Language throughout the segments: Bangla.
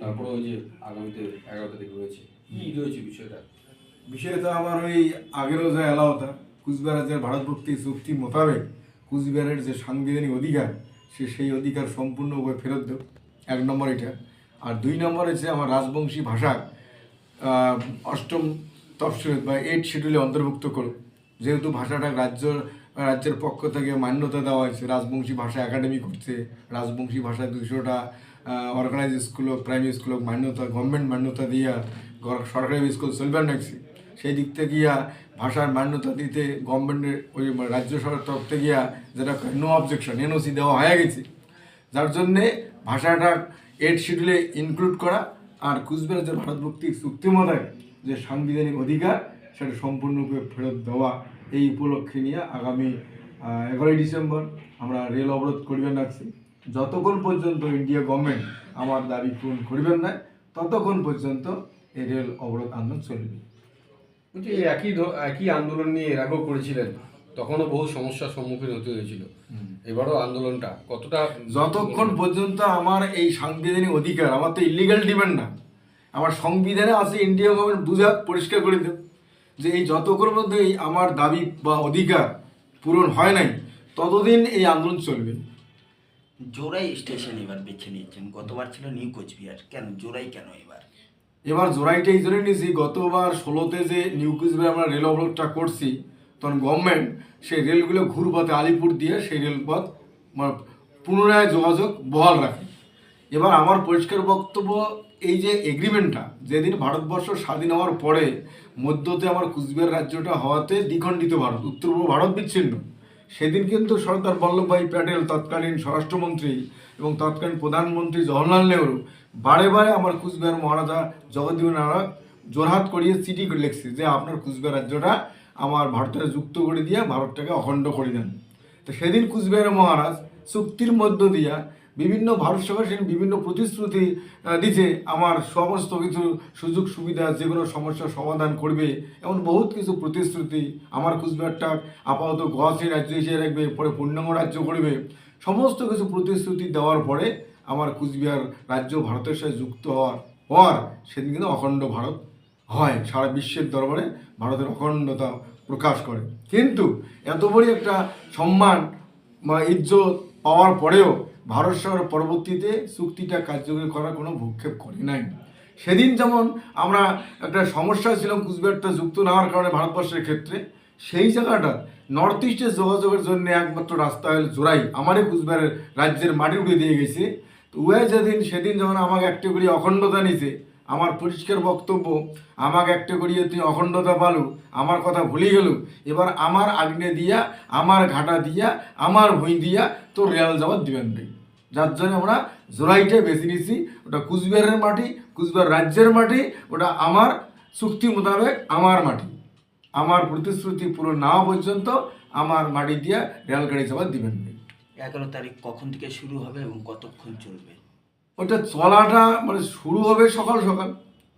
তারপরে ওই যে আগামীতে এগারো তারিখ রয়েছে। কি রয়েছে বিষয়টা? বিষয়টা আমার ওই আগেরও যে এলাওতা কুচবিহারের যে ভারতভুক্তি চুক্তি মোতাবেক কুচবিহারের যে সাংবিধানিক অধিকার, সে সেই অধিকার সম্পূর্ণভাবে ফেরত দেব। এক নম্বর এটা। আর দুই নম্বর হচ্ছে আমার রাজবংশী ভাষা অষ্টম তফসিল বা এইট শিডিউলে অন্তর্ভুক্ত করো যেহেতু ভাষাটা রাজ্য, রাজ্যের পক্ষ থেকে মান্যতা দেওয়া হয়েছে, রাজবংশী ভাষা একাডেমি করছে, রাজবংশী ভাষায় দুশোটা অর্গানাইজ স্কুল হোক প্রাইমারি স্কুল মান্যতা গভর্নমেন্ট মান্যতা দিয়া সরকারি স্কুল চলবেন রাখছে সেই দিক থেকে গিয়া ভাষার মান্যতা দিতে গভর্নমেন্টের ওই রাজ্য সরকার তরফ থেকে গিয়া যেটা নো অবজেকশন এনওসি দেওয়া হয়ে গেছে। যার জন্যে ভাষাটা এড শিডিউলে ইনক্লুড করা আর কুচবিহার যে ভারতভুক্তি চুক্তি মোতাবেক যে সাংবিধানিক অধিকার, সেটা সম্পূর্ণরূপে ফেরত দেওয়া এই উপলক্ষে নিয়ে আগামী এগারোই ডিসেম্বর আমরা রেল অবরোধ করিবেন রাখছি। যতক্ষণ পর্যন্ত ইন্ডিয়া গভর্নমেন্ট আমার দাবি পূরণ করিবেন না ততক্ষণ পর্যন্ত এই রেল অবরোধ আন্দোলন চলবে। বলছি এই একই একই আন্দোলন নিয়ে এর আগেও করেছিলেন তখনও বহু সমস্যার সম্মুখীন হতে হয়েছিল। এবারও আন্দোলনটা কতটা যতক্ষণ পর্যন্ত আমার এই সাংবিধানিক অধিকার আমার তো ইলিগাল ডিমান্ড না আমার সংবিধানে আছে ইন্ডিয়া গভর্নমেন্ট বুঝা পরিষ্কার করে দেব যে এই যতক্ষণ মধ্যে এই আমার দাবি বা অধিকার পূরণ হয় নাই ততদিন এই আন্দোলন চলবে। জোড়াই স্টেশন এবার বেছে নিয়েছেন। গতবার ছিল নিউ কোচবিহার। কেন? জোড়াই কেন এবার? এবার জোড়াইটা এই জন্য নিয়েছি, গতবার ষোলোতে যে নিউ কোচবিহার আমরা রেল অবরোধটা করছি, তখন গভর্নমেন্ট সেই রেলগুলো ঘুরপথে আলিপুর দিয়ে সেই রেলপথ মানে পুনরায় যোগাযোগ বহাল রাখে। এবার আমার পরিষ্কার বক্তব্য, এই যে এগ্রিমেন্টটা যেদিন ভারতবর্ষ স্বাধীন হওয়ার পরে মধ্যতে আমার কুচবিহার রাজ্যটা হওয়াতে দ্বিখণ্ডিত ভারত উত্তর পূর্ব ভারত বিচ্ছিন্ন। সেদিন কিন্তু সর্দার বল্লভভাই প্যাটেল, তৎকালীন স্বরাষ্ট্রমন্ত্রী এবং তৎকালীন প্রধানমন্ত্রী জওহরলাল নেহরু বারে বারে আমার কুচবিহার মহারাজা জগদীব নারায়ক জোরহাত করিয়ে চিঠি লিখছে যে, আপনার কুচবিহার রাজ্যটা আমার ভারতের যুক্ত করে দিয়ে ভারতটাকে অখণ্ড করে দেন। তো সেদিন কুচবিহার মহারাজ চুক্তির মধ্য দিয়া বিভিন্ন ভারত সরকার বিভিন্ন প্রতিশ্রুতি দিছে আমার সমস্ত কিছু সুযোগ সুবিধা, যে কোনো সমস্যার সমাধান করবে এমন বহুত কিছু প্রতিশ্রুতি আমার কুচবিহারটা আপাতত গহাসী রাজ্য হিসেবে রাখবে পরে পূর্ণাঙ্গ রাজ্য করবে। সমস্ত কিছু প্রতিশ্রুতি দেওয়ার পরে আমার কুচবিহার রাজ্য ভারতের সাথে যুক্ত হওয়ার পর সেদিন কিন্তু অখণ্ড ভারত হয়। সারা বিশ্বের দরবারে ভারতের অখণ্ডতা প্রকাশ করে। কিন্তু এত বড় একটা সম্মান বা ইজ্জত পাওয়ার পরেও ভারত সরকার পরবর্তীতে চুক্তিটা কার্যকরী করার কোনো ভূক্ষেপ করে নাই। সেদিন যেমন আমরা একটা সমস্যা ছিলাম কুচবিহারটা যুক্ত না হওয়ার কারণে ভারতবর্ষের ক্ষেত্রে, সেই জায়গাটা নর্থ ইস্টের যোগাযোগের জন্য একমাত্র রাস্তা হল জোড়াই আমারই কুচবিহারের রাজ্যের মাটি উঠে দিয়ে গেছে। তো উয়ে যেদিন, সেদিন যখন আমাকে একটি করে অখণ্ডতা নিছে আমার পরিষ্কার বক্তব্য, আমাকে একটা করিয়ে তুই অখণ্ডতা পালু, আমার কথা ভুলে গেল। এবার আমার আগ্নে দিয়া, আমার ঘাটা দিয়া, আমার ভুঁই দিয়া তো রেল যাওয়ার দিবেন নেই। যার জন্য আমরা জোড়াইটা বেছে নিয়েছি ওটা কুচবিহারের মাটি, কুচবিহার রাজ্যের মাটি, ওটা আমার চুক্তি মোতাবেক আমার মাটি। আমার প্রতিশ্রুতি পূরণ না পর্যন্ত আমার মাটি দিয়া রেলগাড়ি যাওয়ার দিবেন নেই। এগারো তারিখ কখন থেকে শুরু হবে এবং কতক্ষণ চলবে? ওটা চলাটা মানে শুরু হবে সকাল সকাল।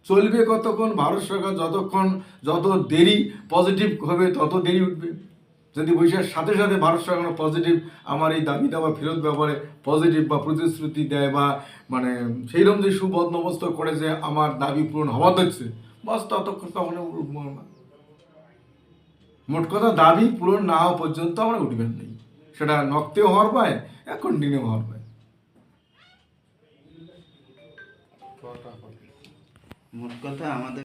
চলবে কতক্ষণ? ভারত সরকার যতক্ষণ, যত দেরি পজিটিভ হবে, তত দেরি উঠবে। যদি বৈশাখ সাথে সাথে ভারত সরকার পজিটিভ আমার এই দাবি দাবা ফেরত ব্যাপারে পজিটিভ বা প্রতিশ্রুতি দেয় বা মানে সেই রকম যে সুবন্দোবস্ত করে যে আমার দাবি পূরণ হওয়া হচ্ছে বাস ততক্ষণ তখন উঠবো না। মোট কথা দাবি পূরণ না হওয়া পর্যন্ত আমরা উঠবেন নেই সেটা নক্তেও হওয়ার পায় এখন কন্টিনিউ হওয়ার পায়। মোট কথা আমাদের